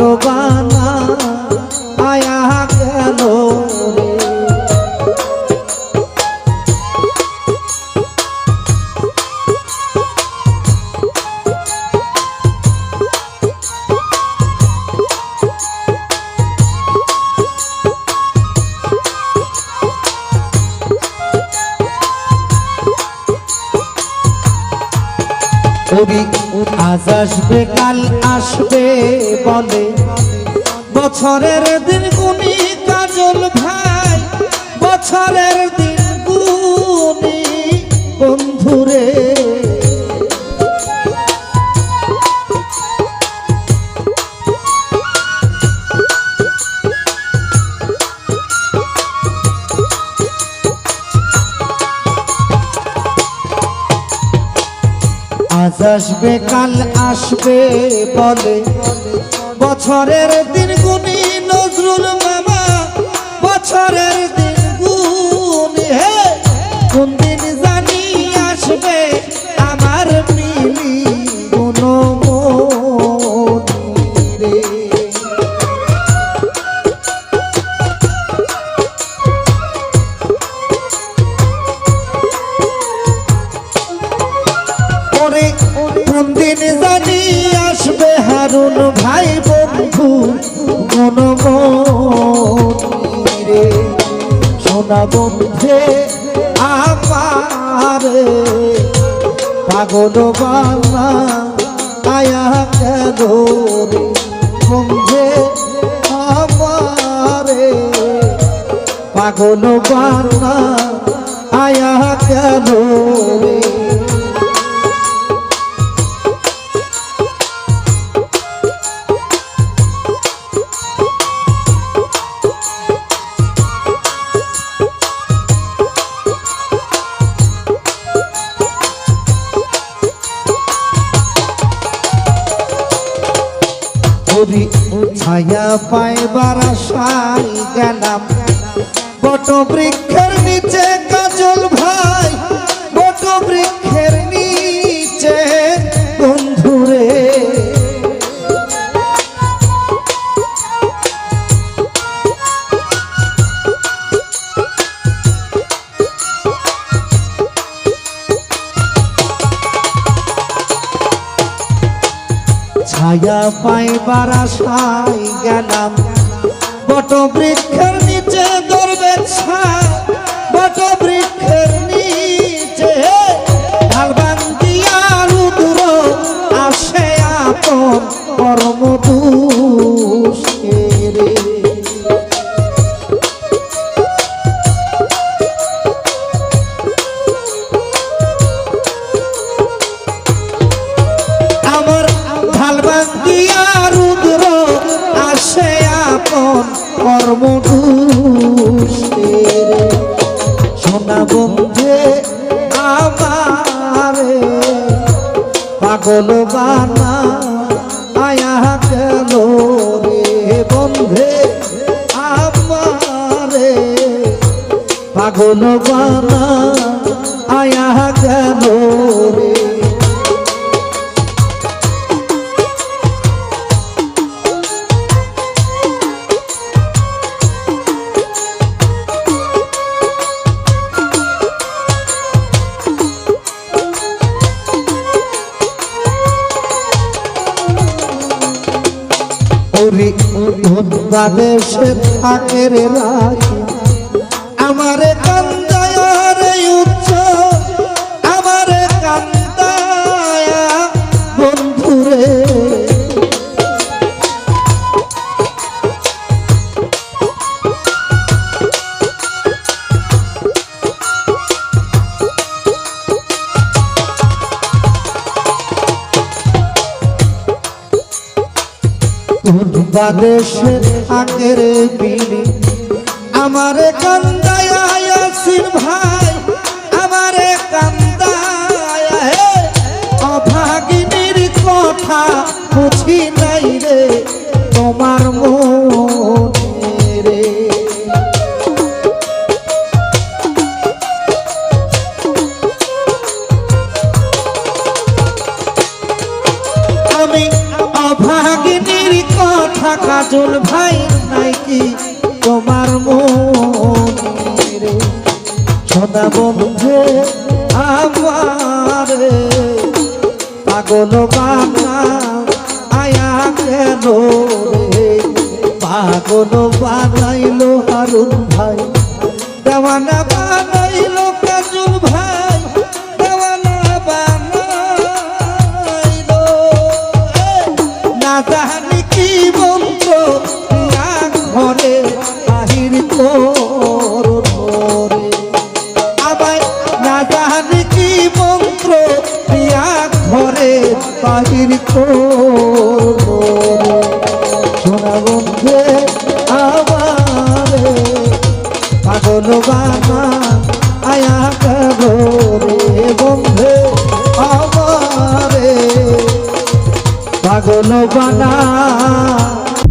বানা আয়া কবি আজ আসবে কাল আসবে বলে। বছরের দিন গুনি কাজল ভাই বছরের দিন গুনি আসবে কাল আসবে বলে। বছরের দিন গুনি নজরুল হারুন ভাই বন্ধু মনমণি রে সোনা বন্ধে আমার পাগল বানা আয়া কেন বন্ধে আমারে। পাগল বানা আয়া কেন রে? ওরি ছায়া পাইবার আশাই গেলাম। বট বৃক্ষের নিচে কাজল ভাই। ছায়া পাইবার আশাই গেলাম। বট বৃক্ষের নিচে দরবে বট বৃক্ষের নিচে কর্ম সোনা বন্ধে আমারে পাগল বানা, আয়া গেল রে বন্ধে আমারে। পাগল বানা, আয়া গেল রে ওরে সে থাকে রে রাজি আমারে কান্দায় আগের বিলি। আমারে কান্দায় আসির ভাই, আমারে কান্দায় অভাগিনীর কথা বুঝি নাই রে, তোমার মনে কাজল ভাই নাইকি, তোমার মনে সদা বন্ধে আমার। পাগল বানা আয়া কেন পাগল বানাইলো হারুন ভাই, দেওয়ানা সোনা বন্ধে আমারে পাগল বানা আয়া রে বন্ধে পাগল বানা